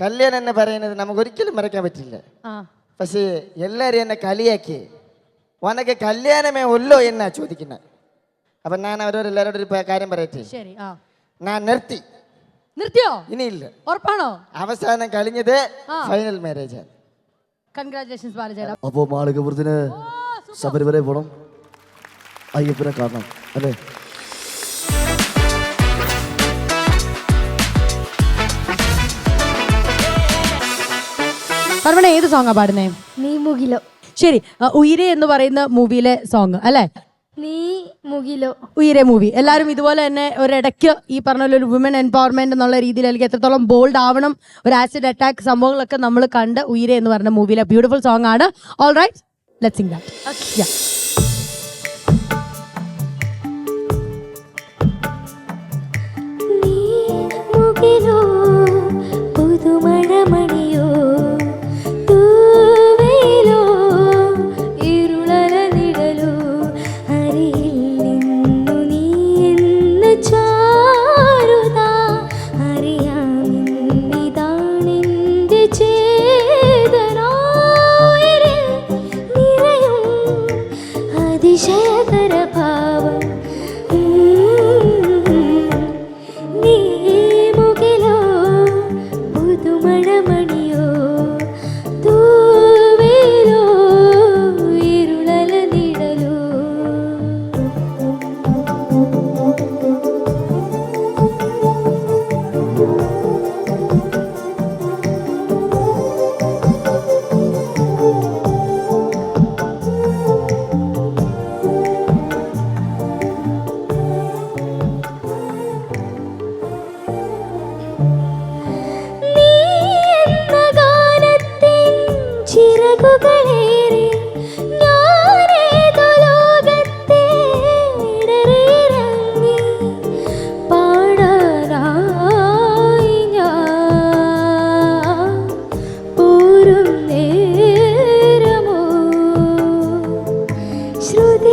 കല്യാണം എന്ന് പറയുന്നത് നമുക്ക് ഒരിക്കലും മറക്കാൻ പറ്റില്ല. ആ. പക്ഷേ എല്ലാവരും എന്നെ കളിയാക്കി. ഉനക്ക് കല്യാണമേ ഉള്ളോ എന്നാ ചോദിക്കുന്നത്. അപ്പൊ ഞാൻ അവരോട് എല്ലാവരോടും ഒരു കാര്യം പറയട്ടെ? ശരി ആ. ഞാൻ നിർത്തി. നിർത്തിയോ? ഇനിയില്ല. ഉറപ്പാണോ? അവസാനം കളിഞ്ഞത് ഫൈനൽ മാരേജ് ആണ് കൺഗ്രാറ്റുലേഷൻസ് ബാലചേട്ടാ അപ്പോൾ മാളികപുരത്തിന് ശബരിമല പോണം. അയ്യപ്പനെ കാണണം അല്ലേ? ഏത് സോങ്ങാ പാടുന്നേ? നീ മുകിലോ. ശരി ഉയരെ ഉയിരെ എന്ന് പറയുന്ന മൂവിയിലെ സോങ് അല്ലേ? നീ മുകിലോ. ഉയരെ മൂവി. എല്ലാവരും ഇതുപോലെ തന്നെ ഒരിടയ്ക്ക് ഈ പറഞ്ഞ പോലെ ഒരു വുമൻ എംപവർമെന്റ് എന്നുള്ള രീതിയിൽ അല്ലെങ്കിൽ എത്രത്തോളം ബോൾഡ് ആവണം ഒരു ആസിഡ് അറ്റാക്ക് സംഭവങ്ങളൊക്കെ നമ്മൾ കണ്ട് ഉയരെ എന്ന് പറഞ്ഞ മൂവിയിലെ ബ്യൂട്ടിഫുൾ സോങ് ആണ്. All right let sing that നീ മുകിലോ.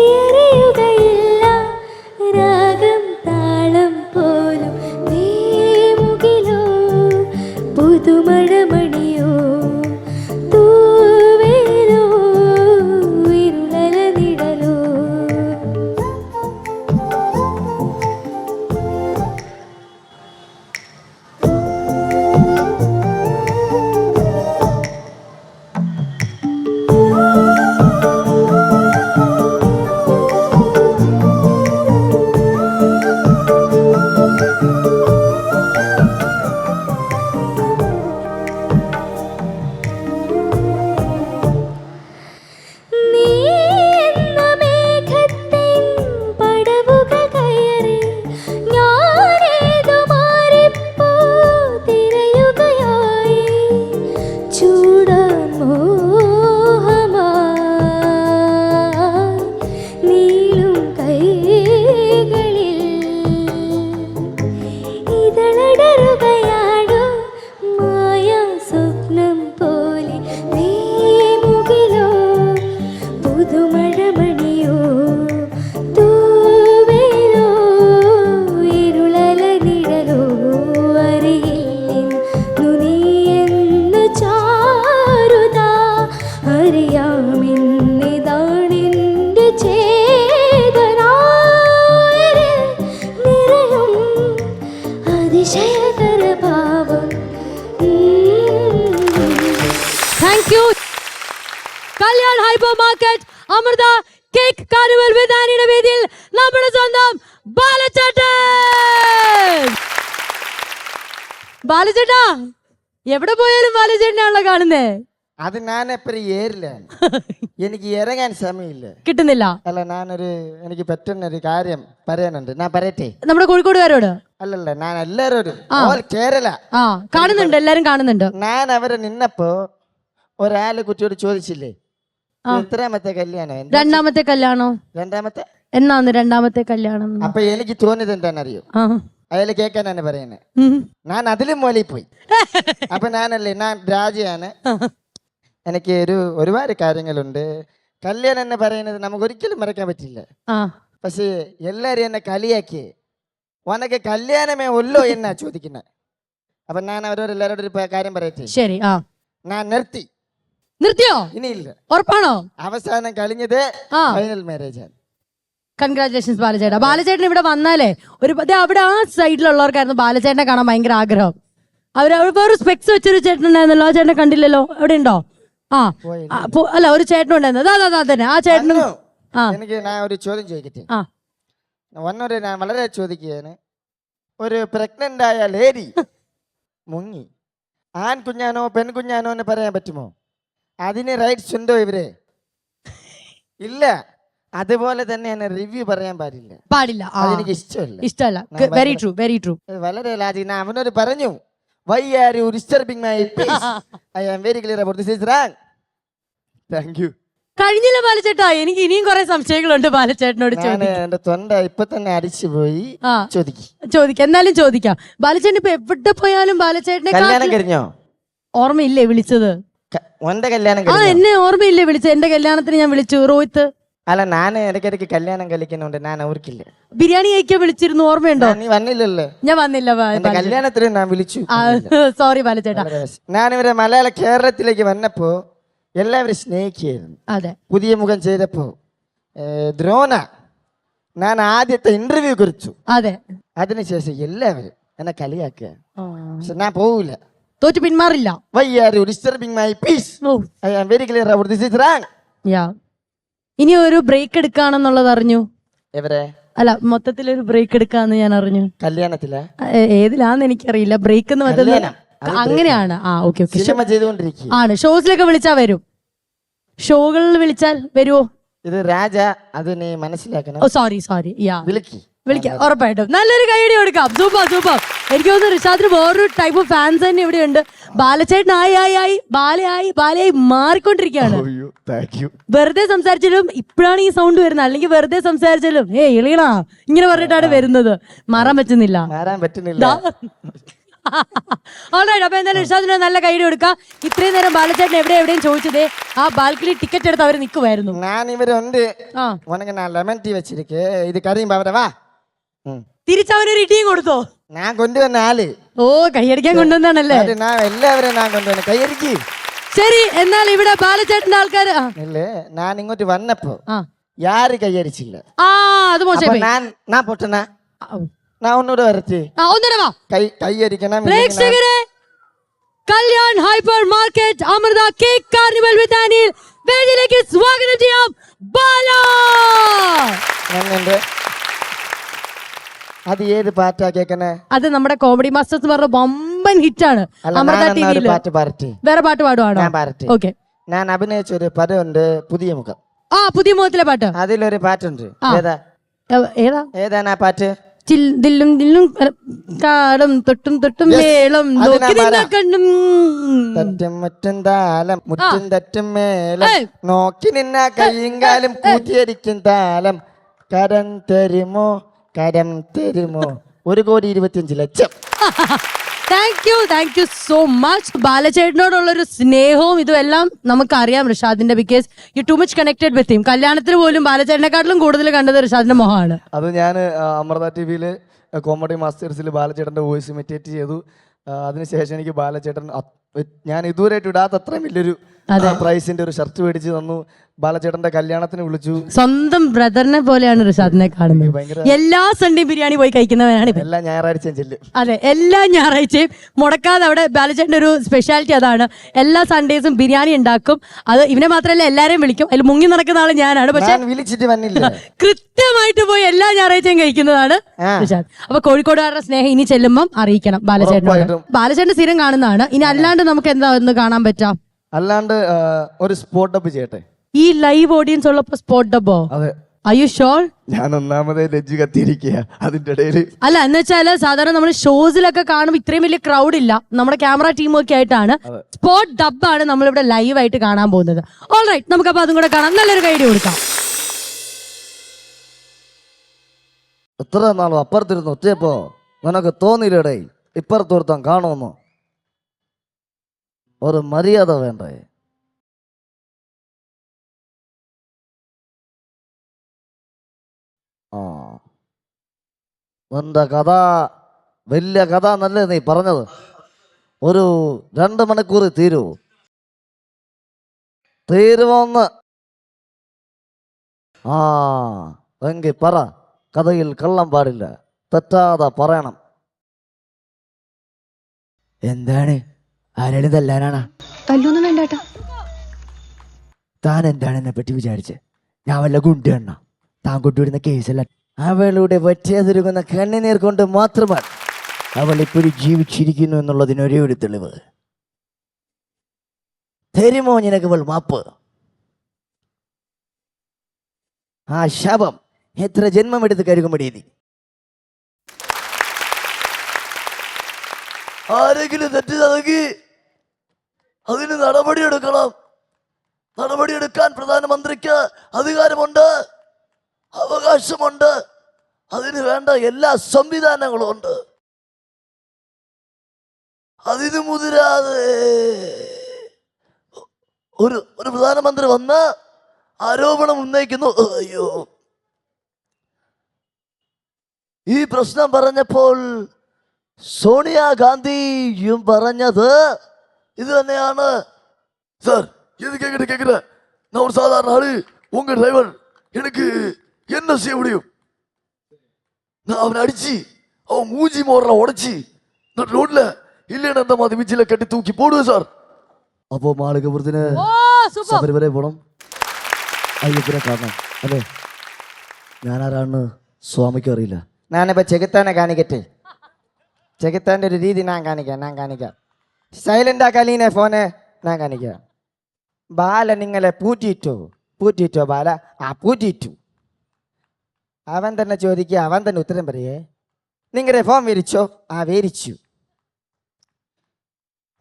yeah. Kalyan hyper market Amrita cake carnival വിധാനിയുടെ വേദിയിൽ നമ്മുടെ സ്വന്തം ബാലചേട്ടൻ. ബാലചേട്ടാ എവിടെ പോയാലും ബാലചേട്ടനാണല്ലോ കാണുന്നേ? അത് ഞാൻ എപ്പോഴും ഏറില്ല എനിക്ക് ഇറങ്ങാൻ സമയമില്ല. കിട്ടുന്നില്ല. അല്ല ഞാനൊരു എനിക്ക് പറ്റുന്ന ഒരു കാര്യം പറയാനുണ്ട്. ഞാൻ പറയട്ടെ? നമ്മുടെ കോഴിക്കോടുകാരോട്? അല്ലല്ല ഞാൻ എല്ലാരോടും ഓൾ കേരള. ആ കാണുന്നുണ്ട് എല്ലാരും കാണുന്നുണ്ട്. ഞാൻ അവരെ നിന്നപ്പോ ഒരാൾ കുറ്റിയോട് ചോദിച്ചില്ലേ? എത്രാമത്തെ കല്യാണം? രണ്ടാമത്തെ കല്യാണോ. രണ്ടാമത്തെ? എന്നാന്ന് രണ്ടാമത്തെ കല്യാണം. അപ്പൊ എനിക്ക് തോന്നിയത് എന്താണെന്നറിയോ? അറിയോ അയാൾ കേൾക്കാനാണ് പറയുന്നത് ഞാൻ അതിലും മോലി പോയി. അപ്പൊ ഞാനല്ലേ ഞാൻ രാജയാണ്. എനിക്ക് ഒരു ഒരുപാട് കാര്യങ്ങളുണ്ട്. കല്യാണം എന്ന് പറയുന്നത് നമുക്ക് ഒരിക്കലും മറക്കാൻ പറ്റില്ല. പക്ഷേ എല്ലാരും എന്നെ കളിയാക്കി ഉനക്ക് കല്യാണമേ ഉള്ളോ എന്നാ ചോദിക്കുന്നത് അപ്പൊ ഞാൻ അവരോട് എല്ലാരോടും ഒരു കാര്യം പറയട്ടെ? ശരി ഞാൻ നിർത്തി. നിർത്തിയോ? ഇനിയില്ല. ഉറപ്പാണോ? അവസാനം കഴിഞ്ഞത് ആ. ഫൈനൽ മാരേജ് ആണ് കൺഗ്രാറ്റുലേഷൻസ് ബാലചേട്ടാ. ബാലചേട്ടൻ ഇവിടെ വന്നാലേ ഒരു ദേ അവിടെ ആ സൈഡിലുള്ളവർക്കായിരുന്നു ബാലചേട്ടനെ കാണാൻ ഭയങ്കര ആഗ്രഹം. അവർ അവിടെ വേറെ സ്പെക്സ് വെച്ചൊരു ചേട്ടൻ ഉണ്ടായിരുന്നല്ലോ. ആ ചേട്ടനെ കണ്ടില്ലല്ലോ. അവിടെ ഉണ്ടോ? ആ. ആ, പോ- അല്ല ഒരു ചേട്ടനും ഉണ്ടായിരുന്നു. അതാ അതാ തന്നെ ആ ചേട്ടനും അന്നു ആ. എനിക്ക് ഞാൻ ഒരു ചോദ്യം ചോദിക്കട്ടെ? ആ. വന്നൊരു ഞാൻ വളരെ ചോദിക്കുകയാണ്. ഒരു പ്രഗ്നന്റ് ആയ ലേഡി മുങ്ങി. ആൺ കുഞ്ഞാനോ പെൺകുഞ്ഞാനോ എന്ന് പറയാൻ പറ്റുമോ? അതിന് റൈറ്റ്സ് ഉണ്ടോ ഇവർ? ഇല്ല. അതുപോലെ തന്നെ എന്നെ റിവ്യൂ പറയാൻ പാടില്ല. പാടില്ല. അതെനിക്ക് ഇഷ്ടമല്ല. ഇഷ്ടമല്ല. വെരി ട്രൂ വെരി ട്രൂ വളരെ ലാജിന അവനോട് പറഞ്ഞു why are you disturbing my peace I am very clear about this is wrong thank you കഴിഞ്ഞില്ല ബാലചേട്ടാ. എനിക്ക് ഇനിയും കുറെ സംശയങ്ങളുണ്ട് ചോദിക്കാം എന്റെ തൊണ്ട ഇപ്പൊ തന്നെ അടിച്ചു പോയി. ചോദിക്കും. ചോദിക്കാം. എന്നാലും ചോദിക്കാം. ബാലചേട്ടൻ ഇപ്പൊ എവിടെ പോയാലും ബാലചേട്ടനെ കല്യാണം കഴിഞ്ഞോ? ഓർമ്മയില്ലേ വിളിച്ചത്? ഓന്റെ കല്യാണം ആ എന്നെ ഓർമ്മയില്ലേ വിളിച്ചു? എന്റെ കല്യാണത്തിന് ഞാൻ വിളിച്ചു റോഹിത്ത്. അല്ല ഞാൻ ഇടയ്ക്കിടയ്ക്ക് കല്യാണം കളിക്കുന്നുണ്ട് ഞാൻ ഓർക്കില്ല ബിരിയാണി കഴിക്കാൻ വിളിച്ചിരുന്നു ഓർമ്മയുണ്ടോ? നീ വന്നില്ലല്ലോ? ഞാൻ വന്നില്ല എന്റെ കല്യാണത്തിന് ഞാൻ വിളിച്ചു. സോറി ബാലചേട്ടാ ഞാൻ ഇവരെ മലയാള കേരളത്തിലേക്ക് വന്നപ്പോ എല്ലാവരും സ്നേഹിക്കുകയായിരുന്നു. അതെ. പുതിയ മുഖം ചെയ്തപ്പോ ഏ, ദ്രോണ ഞാൻ ആദ്യത്തെ ഇന്റർവ്യൂ കുറിച്ചു. അതെ. അതിനുശേഷം എല്ലാവരും എന്നെ കളിയാക്കുക പക്ഷെ ഞാൻ പോവില്ല തോറ്റു പിന്മാറില്ല. ഓ. യാ ഇനി ഒരു ബ്രേക്ക് എടുക്കാണെന്നുള്ളത് അറിഞ്ഞു? എവരെ? അല്ല മൊത്തത്തിൽ ഒരു ബ്രേക്ക് എടുക്കാന്ന് ഞാൻ അറിഞ്ഞു. കല്യാണത്തിൽ? ഏ- ഏതിലാന്ന് എനിക്കറിയില്ല. ബ്രേക്ക് എന്ന് കല്യാണം. അത് അങ്ങനെയാണ്. ആ ഓക്കെ ഓക്കെ സിനിമ ചെയ്തുകൊണ്ടിരിക്കുക. ആണ്. ഷോസിലൊക്കെ വിളിച്ചാ വരും. ഷോകളിൽ വിളിച്ചാൽ വരുമോ ഇത് രാജ അത് നീ മനസ്സിലാക്കണം. ഓ സോറി സോറി യാ വിളിക്ക്. വിളിക്കാം. ഉറപ്പായിട്ടും. നല്ലൊരു കൈയടി കൊടുക്കാം സൂപ്പർ സൂപ്പർ. എനിക്ക് തോന്നുന്നു റിഷാദിന് വേറൊരു ടൈപ്പ് ഓഫ് ഫാൻസ് തന്നെ ഇവിടെ ഉണ്ട് ബാലച്ചേട്ടൻ ആയി ആയി ആയി ബാലയായി ബാലയായി മാറിക്കൊണ്ടിരിക്കുകയാണ്. വെറുതെ സംസാരിച്ചാലും ഇപ്പോഴാണ് ഈ സൗണ്ട് വരുന്നത്. അല്ലെങ്കിൽ വെറുതെ സംസാരിച്ചാലും ഏ ഇളീണാ ഇങ്ങനെ പറഞ്ഞിട്ടാണ് വരുന്നത്. മാറാൻ പറ്റുന്നില്ല. മാറാൻ പറ്റുന്നില്ല. ഓൾറൈറ്റ് അപ്പൊ എന്തായാലും ഇർഷാദിന് നല്ല കൈയ്യടി കൊടുക്കാം ഇത്രയും നേരം ബാലചേട്ടൻ എവിടെ എവിടെയും ചോദിച്ചതേ ആ ബാൽക്കണി ടിക്കറ്റ് എടുത്ത് അവർ നിൽക്കുമായിരുന്നു. ഞാൻ ഇവരുണ്ട്. ആ. ലെമൺ ടീ വെച്ചിരിക്കേ. ഇത് കറിയുമ്പോ അവരെ വാ. തിരിച്ചവനൊരു ഇടിയും കൊടുത്തോ? ഞാൻ കൊണ്ടുവന്ന ആൾ. ഓ കൈയടിക്കാൻ കൊണ്ടുവന്നാണല്ലേ? ഞാൻ കൊണ്ടുവന്ന ശരി എന്നാൽ ഇവിടെ ബാലചേട്ടന്റെ ആൾക്കാര് അല്ലേ ഞാൻ ഇങ്ങോട്ട് വന്നപ്പോ യാര് കയ്യടിച്ചില്ല ആ അത്. ഞാൻ ഞാൻ പൊട്ടന. ഞാൻ ഒന്നുകൂടെ വാ. കൈ പ്രേക്ഷകരെ Kalyan hyper market Amrita cake carnival with വേദിയിലേക്ക് സ്വാഗതം ചെയ്യാം. ബാല! അത് ഏത് പാറ്റാ കേക്കണേ? അത് നമ്മുടെ കോമഡി മാസ്റ്റേഴ്സ് എന്ന് പറഞ്ഞ ബൊമ്പൻ ഹിറ്റ് ആണ് അല്ല അമൃത ഒരു പാട്ട് പാടട്ടെ വേറെ പാട്ട് പാടുവാണോ? ഞാൻ പാടട്ടെ ഓക്കെ ഞാൻ അഭിനയിച്ച ഒരു പദമുണ്ട് പുതിയ മുഖം. ആ പുതിയ മുഖത്തിലെ പാട്ട്. അതിലൊരു പാട്ടുണ്ട്. ആ. ഏതാ? ഏ- ഏതാ? ഏതാണ് ആ പാട്ട്? ചിൽ- ദില്ലും ദില്ലും അല്ല, കാടും തൊട്ടും തൊട്ടും Yes. വേളം അത് നോക്കി നിന്ന പാടാം. കണ്ണും. തറ്റും മുറ്റും താലം മുറ്റും തറ്റും മേലം ഏയ്. നോക്കി നിന്ന കയ്യങ്കാലും കൂട്ടിയടിക്കും താലം. കരം തരുമോ? കരം തരുമോ? ഒരു കോടി ഇരുപത്തിയഞ്ച് ലക്ഷം. Thank you thank you so much ബാലചേട്ടനോടുള്ള ഒരു സ്നേഹവും ഇതും എല്ലാം നമുക്കറിയാം റിഷാദിന്റെ because you too much connected with him കല്യാണത്തിന് പോലും ബാലചേട്ടനെക്കാട്ടിലും കൂടുതൽ കണ്ടത് റിഷാദിന്റെ മുഖമാണ് അത് ഞാൻ അമൃത ടി വിയിൽ കോമഡി മാസ്റ്റേഴ്സിൽ ബാലചേട്ടന്റെ വോയിസ് ഇമിറ്റേറ്റ് ചെയ്തു. അതിനുശേഷം എനിക്ക് ബാലചേട്ടൻ ഞാൻ ഇതുവരെയായിട്ട് ഇടാത്ത അത്രയും വലിയൊരു പ്രൈസിന്റെ ഒരു ഷർട്ട് മേടിച്ച് തന്നു. ബാലചേട്ടന്റെ കല്യാണത്തിന് വിളിച്ചു. സ്വന്തം ബ്രദറിനെ പോലെയാണ് റിഷാദിനെ കാണുന്നത്. എല്ലാ സൺഡേ ബിരിയാണി പോയി കഴിക്കുന്നവനാണ് എല്ലാ ഞായറാഴ്ചയും ചെല്ലും. അതെ എല്ലാ ഞായറാഴ്ചയും മുടക്കാതെ അവിടെ ബാലചേട്ടന്റെ ഒരു സ്പെഷ്യാലിറ്റി അതാണ്. എല്ലാ സൺഡേസും ബിരിയാണി ഉണ്ടാക്കും. അത് ഇവനെ മാത്രമല്ല എല്ലാരെയും വിളിക്കും. അതിൽ മുങ്ങി നടക്കുന്ന ആൾ ഞാനാണ്. പക്ഷെ വിളിച്ചിട്ട് വന്നില്ല. കൃത്യമായിട്ട് പോയി എല്ലാ ഞായറാഴ്ചയും കഴിക്കുന്നതാണ്. റിഷാദ് അപ്പൊ കോഴിക്കോടുകാരുടെ സ്നേഹം ഇനി ചെല്ലുമ്പം അറിയിക്കണം ബാലചേട്ടനോട്. ബാലചേട്ടന്റെ ബാലചേട്ടൻ സ്ഥിരം കാണുന്നതാണ്. ഇനി അല്ലാണ്ട് നമുക്ക് എന്താ ഒന്ന് കാണാൻ പറ്റാം? അല്ലാണ്ട് ഒരു സ്പോട്ട് അപ്പ് ചെയ്യട്ടെ? ഈ ലൈവ് ഓഡിയൻസ് ഉള്ളപ്പോ സ്പോട്ട് ഡബോ അതെ. അയ്യോ ഞാൻ ഒന്നാമതേ ലജ്ജ് കത്തിയിരിക്കുക അതിന്റെ ഇടയിൽ അല്ല എന്ന് വെച്ചാൽ സാധാരണ നമ്മൾ ഷോസിലൊക്കെ കാണുമ്പോൾ ഇത്രയും വലിയ ക്രൗഡ് ഇല്ല. നമ്മുടെ ക്യാമറ ടീം ഒക്കെ ആയിട്ടാണ് സ്പോട്ട് ഡബാണ് നമ്മളിവിടെ ലൈവ് ആയിട്ട് കാണാൻ പോകുന്നത്. ഓൾറൈറ്റ് നമുക്ക് അപ്പൊ അതും കൂടെ കാണാം. നല്ലൊരു കൈഡി കൊടുക്കാം. എത്ര നാളും അപ്പുറത്തിരുന്ന് ഒറ്റയപ്പോ? നിനക്ക് തോന്നിയില്ലടേ? ഇപ്പുറത്തോർത്താൻ കാണുമെന്നോ? ഒരു മര്യാദ വേണ്ടേ? ആ. നിന്റെ കഥ? വലിയ കഥ എന്നല്ലേ നീ പറഞ്ഞത്? ഒരു രണ്ട് മണിക്കൂർ തീരൂ. തീരുമോന്ന് ആ എങ്കിൽ പറ. കഥയിൽ കള്ളം പാടില്ല. തെറ്റാതെ പറയണം. എന്താണ്? ആരാണ് തല്ലാനാണ് തല്ലൊന്നും വേണ്ടാട്ടാ. താൻ എന്താണ് എന്നെ പറ്റി വിചാരിച്ച്? ഞാൻ വല്ല ഗുണ്ടെണ്ണ താൻ കൊണ്ടുവരുന്ന കേസല്ല. അവളുടെ വറ്റിയതിരുകുന്ന കണ്ണുനീർ കൊണ്ട് മാത്രമാണ് അവൾ ഇപ്പോഴും ജീവിച്ചിരിക്കുന്നു എന്നുള്ളതിന് ഒരേ ഒരു തെളിവ്. തരുമോ നിനക്ക് അവൾ മാപ്പ്? ആ ശാപം എത്ര ജന്മം എടുത്ത് കരുകുമ്പടി നീ? ആരെങ്കിലും തെറ്റ് ചെയ്തെങ്കിൽ അതിന് നടപടിയെടുക്കണം. നടപടിയെടുക്കാൻ പ്രധാനമന്ത്രിക്ക് അധികാരമുണ്ട് അവകാശമുണ്ട് അതിന് വേണ്ട എല്ലാ സംവിധാനങ്ങളും ഉണ്ട്. അതിന് മുതിരാതെ ഒരു ഒരു പ്രധാനമന്ത്രി വന്ന് ആരോപണം ഉന്നയിക്കുന്നു. അയ്യോ. ഈ പ്രശ്നം പറഞ്ഞപ്പോൾ സോണിയാഗാന്ധിയും പറഞ്ഞത് ഇത് തന്നെയാണ് சார் எது கேட்குற கேட்குற நான் ஒரு சாதாரண ஆளு உங்க டிரைவர் எனக்கு என்ன செய்ய முடியும் நான் அவனை அடிச்சு அவன் மூஞ்சி மோரெல்லாம் உடைச்சி நான் ரோட்ல இல்லைன்னு அந்த மாதிரி மிச்சில கட்டி தூக்கி போடுவேன் சார் അപ്പോ മാളികപുരത്തിന് ഓ സൂപ്പർ ശബരിമല പോണം അയ്യപ്പനെ കാണണം അല്ലേ ഞാനാരാണെന്ന് സ്വാമിക്ക് അറിയില്ല ഞാനിപ്പോൾ ചെകുത്താനെ കാണിക്കട്ടെ ചെകുത്താൻ്റെ ഒരു രീതി ഞാൻ കാണിക്കാം ഞാൻ കാണിക്കാം സൈലൻ്റ് ആക്കാലീനെ ഫോന് ഞാൻ കാണിക്കാം ബാല നിങ്ങളെ പൂറ്റിയിട്ടോ പൂറ്റിയിട്ടോ ബാല ആ പൂറ്റിയിട്ടു അവൻ തന്നെ ചോദിക്കുക അവൻ തന്നെ ഉത്തരം പറയേ നിങ്ങളുടെ ഫോൺ വിരിച്ചോ ആ വിരിച്ചു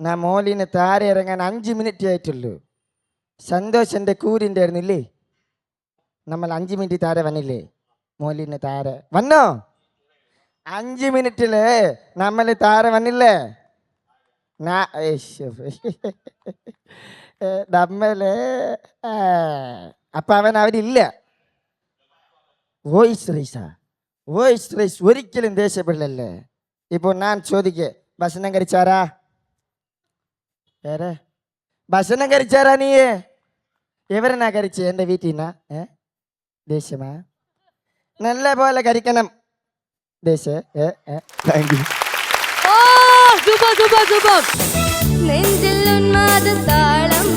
ഞാൻ മോലിന് താരെ ഇറങ്ങാൻ അഞ്ച് മിനിറ്റ് ആയിട്ടുള്ളൂ സന്തോഷൻ്റെ കൂരിൻ്റെ ആയിരുന്നില്ലേ നമ്മൾ അഞ്ച് മിനിറ്റ് താരെ വന്നില്ലേ മോലിന് താരെ വന്നോ അഞ്ച് മിനിറ്റില് നമ്മൾ താരെ വന്നില്ലേ നാ- ഏശ്ശോ. ഏ, നമ്മൾ ആ, അപ്പൊ അവൻ അവരില്ല. വോയിസ് റൈസ വോയിസ് റൈസ് ഒരിക്കലും ദേഷ്യപ്പെടില്ലല്ലേ ഇപ്പോൾ ഞാൻ ചോദിക്കേ ഭക്ഷണം കഴിച്ചാരാ? വേറെ ഭക്ഷണം കഴിച്ചാരാ നീ എവരെന്നാ കഴിച്ച്? എന്റെ വീട്ടിൽ നിന്നാ? ഏ? ദേഷ്യമാ? നല്ല പോലെ കഴിക്കണം. ദേശേ ഏ ഏ. താങ്ക് യു ഓ சூப்பர் சூப்பர் சூப்பர் நெஞ்சில் உன்மாத தாளம்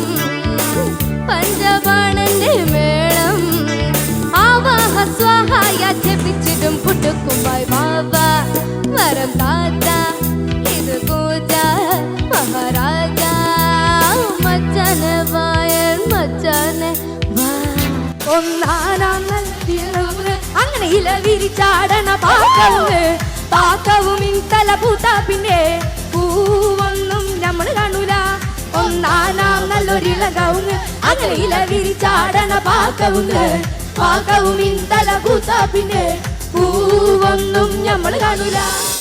பஞ்சபானந்தே மேளம். ஆவாக சுவாகாயா ஜெபிச்சிடும் புட்டுக்கும் பாய் மாவா வரம் தாத்தா இது பூஜா மகாராஜா. மச்சான வாயன் மச்சான ஒன்னான அங்கன இளவிரி சாடன பார்க்கணும் പാക്കവും ഇൻതല പൂത്ത പിന്നെ പൂവൊന്നും നമ്മൾ കാണൂല. ഒന്നാനാം നല്ലൊരിളകവും അങ്ങനെ ഇല വിരിച്ചാടണ പാക്കവും പാക്കവും ഇൻതല പൂത്ത പിന്നെ പൂവൊന്നും നമ്മൾ കാണൂല.